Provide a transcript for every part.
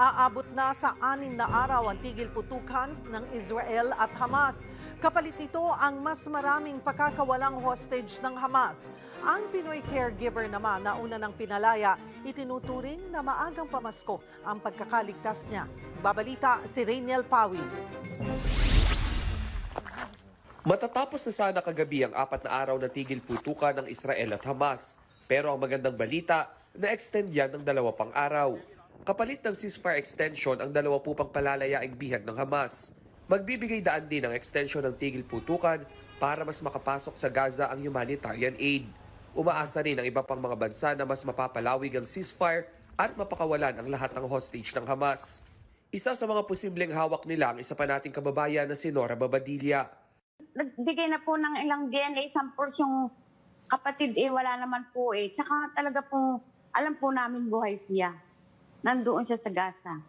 Aabot na sa anim na araw ang tigil putukan ng Israel at Hamas. Kapalit nito ang mas maraming pakakawalang hostage ng Hamas. Ang Pinoy caregiver naman na una ng pinalaya, itinuturing na maagang pamasko ang pagkakaligtas niya. Babalita si Rainiel Pawid. Matatapos na sana kagabi ang apat na araw na tigil putukan ng Israel at Hamas. Pero ang magandang balita, na-extend yan ng dalawa pang araw. Kapalit ng ceasefire extension ang dalawa po pang palalayaing bihag ng Hamas. Magbibigay daan din ang extension ng tigil putukan para mas makapasok sa Gaza ang humanitarian aid. Umaasa rin ang iba pang mga bansa na mas mapapalawig ang ceasefire at mapakawalan ang lahat ng hostage ng Hamas. Isa sa mga posibleng hawak nila ang isa pa nating kababayan na si Nora Babadilla. nagbigay na po ng ilang DNA samples yung kapatid eh, wala naman po eh. Tsaka talaga po, alam po namin buhay siya. Nandoon siya sa Gaza.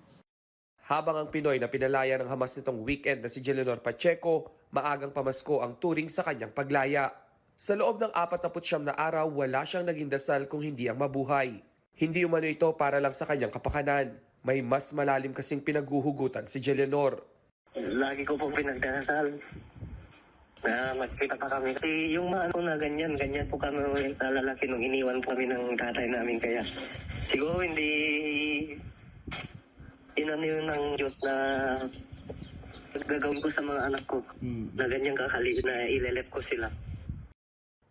Habang ang Pinoy na pinalaya ng Hamas nitong weekend na si Jelenor Pacheco, maagang pamasko ang turing sa kanyang paglaya. Sa loob ng 49 na araw, wala siyang naging dasal kung hindi ang mabuhay. Hindi umano ito para lang sa kanyang kapakanan. May mas malalim kasing pinaghuhugutan si Jelenor. Lagi ko po pinagdasal na magkita pa kami. Kasi yung mga ano na ganyan, ganyan po kami nalalaki nung iniwan po kami ng tatay namin. Kaya siguro hindi inano yun ng Diyos na gagawin ko sa mga anak ko na ganyan kakaliit na ilelep ko sila.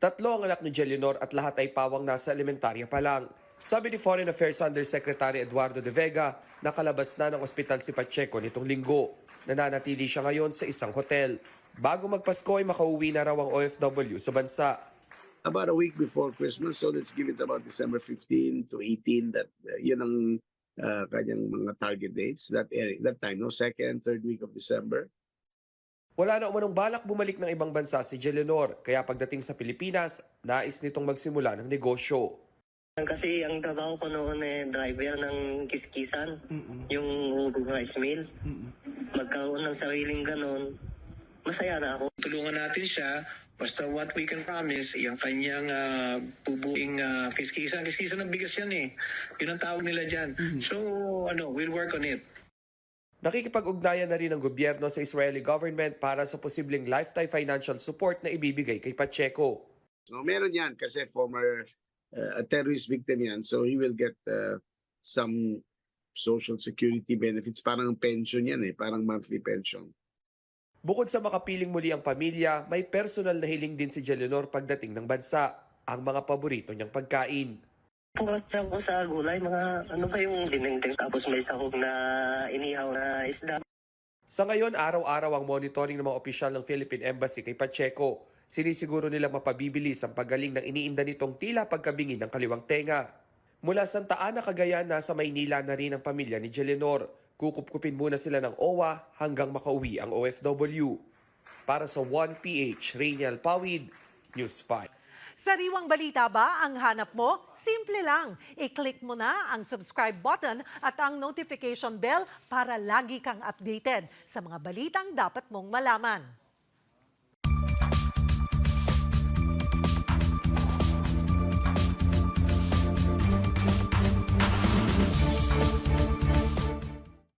Tatlo ang anak ni Jelenor at lahat ay pawang nasa elementarya pa lang. Sabi ni Foreign Affairs Undersecretary Eduardo de Vega, nakalabas na ng ospital si Pacheco nitong linggo. Nananatili siya ngayon sa isang hotel. Bago magpasko ay makauwi na raw ang OFW sa bansa. About a week before Christmas. So let's give it about December 15 to 18. That uh, yun ang uh, kanyang mga target dates. That area, that time, no second, third week of December. Wala na umanong balak bumalik ng ibang bansa si Jelenor, kaya pagdating sa Pilipinas, nais nitong magsimula ng negosyo. Kasi ang trabaho ko noon eh, driver ng kiskisan, yung hubog rice mill. Magkaroon ng sariling ganon, masaya na ako. Tulungan natin siya basta what we can promise yung kanyang uh, bubuing uh, kiskisan kiskisan ng bigas yan eh yun ang tawag nila dyan so ano we'll work on it Nakikipag-ugnayan na rin ang gobyerno sa Israeli government para sa posibleng lifetime financial support na ibibigay kay Pacheco. So meron yan kasi former uh, a terrorist victim yan. So he will get uh, some social security benefits. Parang pension yan eh. Parang monthly pension. Bukod sa makapiling muli ang pamilya, may personal na hiling din si Jelenor pagdating ng bansa, ang mga paborito niyang pagkain. Pukas ako sa gulay, mga ano ba yung dinengdeng tapos may sahog na inihaw na isda. Sa ngayon, araw-araw ang monitoring ng mga opisyal ng Philippine Embassy kay Pacheco. Sinisiguro nila mapabibilis ang pagaling ng iniinda nitong tila pagkabingi ng kaliwang tenga. Mula Santa Ana, Cagayan, nasa Maynila na rin ang pamilya ni Jelenor. Kukupkupin muna sila ng OWA hanggang makauwi ang OFW. Para sa 1PH, Rainiel Pawid, News 5. Sariwang balita ba ang hanap mo? Simple lang. I-click mo na ang subscribe button at ang notification bell para lagi kang updated sa mga balitang dapat mong malaman.